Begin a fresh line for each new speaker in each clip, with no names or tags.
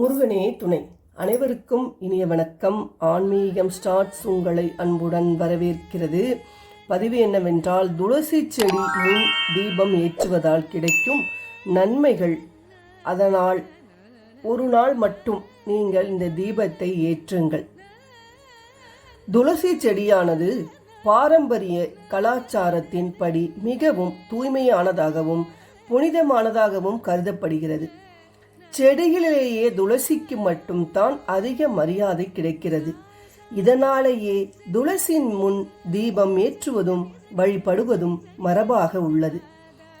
முருகனே துணை. அனைவருக்கும் இனிய வணக்கம். ஆன்மீகம் ஸ்டார்ட்ஸ் உங்களை அன்புடன் வரவேற்கிறது. பதிவு என்னவென்றால் துளசி செடி முன் தீபம் ஏற்றுவதால் கிடைக்கும் நன்மைகள். அதனால் ஒரு நாள் மட்டும் நீங்கள் இந்த தீபத்தை ஏற்றுங்கள். துளசி செடியானது பாரம்பரிய கலாச்சாரத்தின் படி மிகவும் தூய்மையானதாகவும் புனிதமானதாகவும் கருதப்படுகிறது. செடிகளிலேயே துளசிக்கு மட்டும்தான் அதிக மரியாதை கிடைக்கிறது. இதனாலேயே துளசியின் முன் தீபம் ஏற்றுவதும் வழிபடுவதும் மரபாக உள்ளது.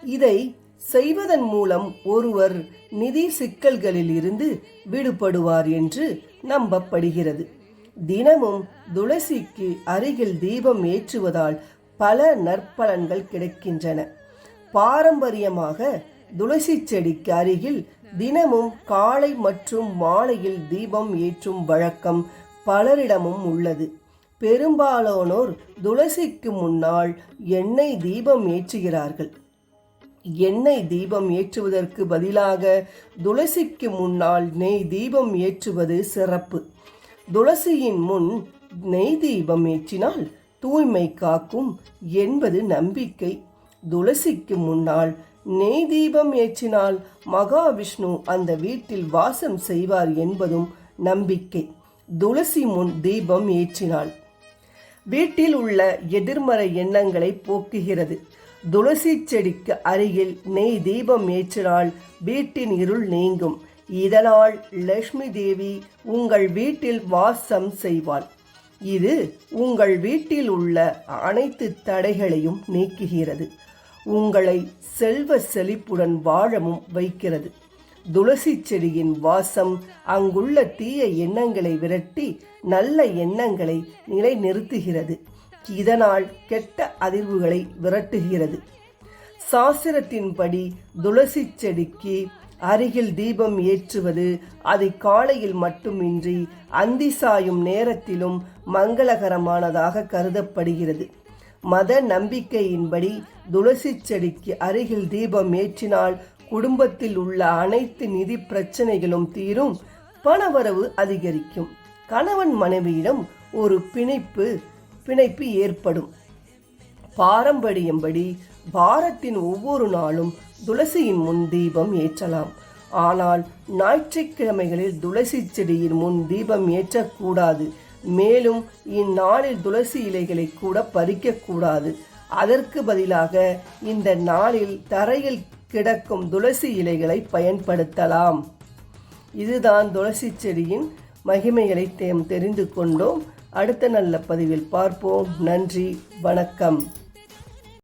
இதை செய்வதன் மூலம் ஒருவர் நிதி சிக்கல்களில் இருந்து விடுபடுவார் என்று நம்பப்படுகிறது. தினமும் துளசிக்கு அருகில் தீபம் ஏற்றுவதால் பல நற்பலன்கள் கிடைக்கின்றன. பாரம்பரியமாக துளசி செடிக்கு அருகில் தினமும் காலை மற்றும் மாலையில் தீபம் ஏற்றும் வழக்கம் பலரிடமும் உள்ளது. பெரும்பாலானோர் துளசிக்கு முன்னால் எண்ணெய் தீபம் ஏற்றுகிறார்கள். எண்ணெய் தீபம் ஏற்றுவதற்கு பதிலாக துளசிக்கு முன்னால் நெய் தீபம் ஏற்றுவது சிறப்பு. துளசியின் முன் நெய் தீபம் ஏற்றினால் தூய்மை காக்கும் என்பது நம்பிக்கை. துளசிக்கு முன்னால் நெய் தீபம் ஏற்றினால் மகாவிஷ்ணு அந்த வீட்டில் வாசம் செய்வார் என்பதும் நம்பிக்கை. துளசி முன் தீபம் ஏற்றினாள். வீட்டில் உள்ள எதிர்மறை எண்ணங்களை போக்குகிறது. துளசி செடிக்கு அருகில் நெய் தீபம் ஏற்றினால் வீட்டின் இருள் நீங்கும். இதனால் லட்சுமி தேவி உங்கள் வீட்டில் வாசம் செய்வாள். இது உங்கள் வீட்டில் உள்ள அனைத்து தடைகளையும் நீக்குகிறது. உங்களை செல்வ செழிப்புடன் வாழவும் வைக்கிறது. துளசி செடியின் வாசம் அங்குள்ள தீய எண்ணங்களை விரட்டி நல்ல எண்ணங்களை நிலைநிறுத்துகிறது. இதனால் கெட்ட அதிர்வுகளை விரட்டுகிறது. சாஸ்திரத்தின்படி துளசி செடிக்கு அருகில் தீபம் ஏற்றுவது அதை காலையில் மட்டுமின்றி அந்தி சாயும் நேரத்திலும் மங்களகரமானதாக கருதப்படுகிறது. மத நம்பிக்கையின்படி துளசி செடிக்கு அருகில் தீபம் ஏற்றினால் குடும்பத்தில் உள்ள அனைத்து நிதி பிரச்சனைகளும் தீரும். பணவரவு அதிகரிக்கும். கணவன் மனைவியிடம் ஒரு பிணைப்பு பிணைப்பு ஏற்படும். பாரம்பரியம்படி பாரத்தின் ஒவ்வொரு நாளும் துளசியின் முன் தீபம் ஏற்றலாம். ஆனால் ஞாயிற்றுக்கிழமைகளில் துளசி செடியின் முன் தீபம் ஏற்றக்கூடாது. மேலும் இந்நாளில் துளசி இலைகளை கூட பறிக்கக்கூடாது அதற்கு பதிலாக இந்த நாளில் தரையில் கிடக்கும் துளசி இலைகளை பயன்படுத்தலாம். இதுதான் துளசி செடியின் மகிமைகளை தெரிந்து கொண்டோம். அடுத்த நல்ல பதிவில் பார்ப்போம். நன்றி வணக்கம்.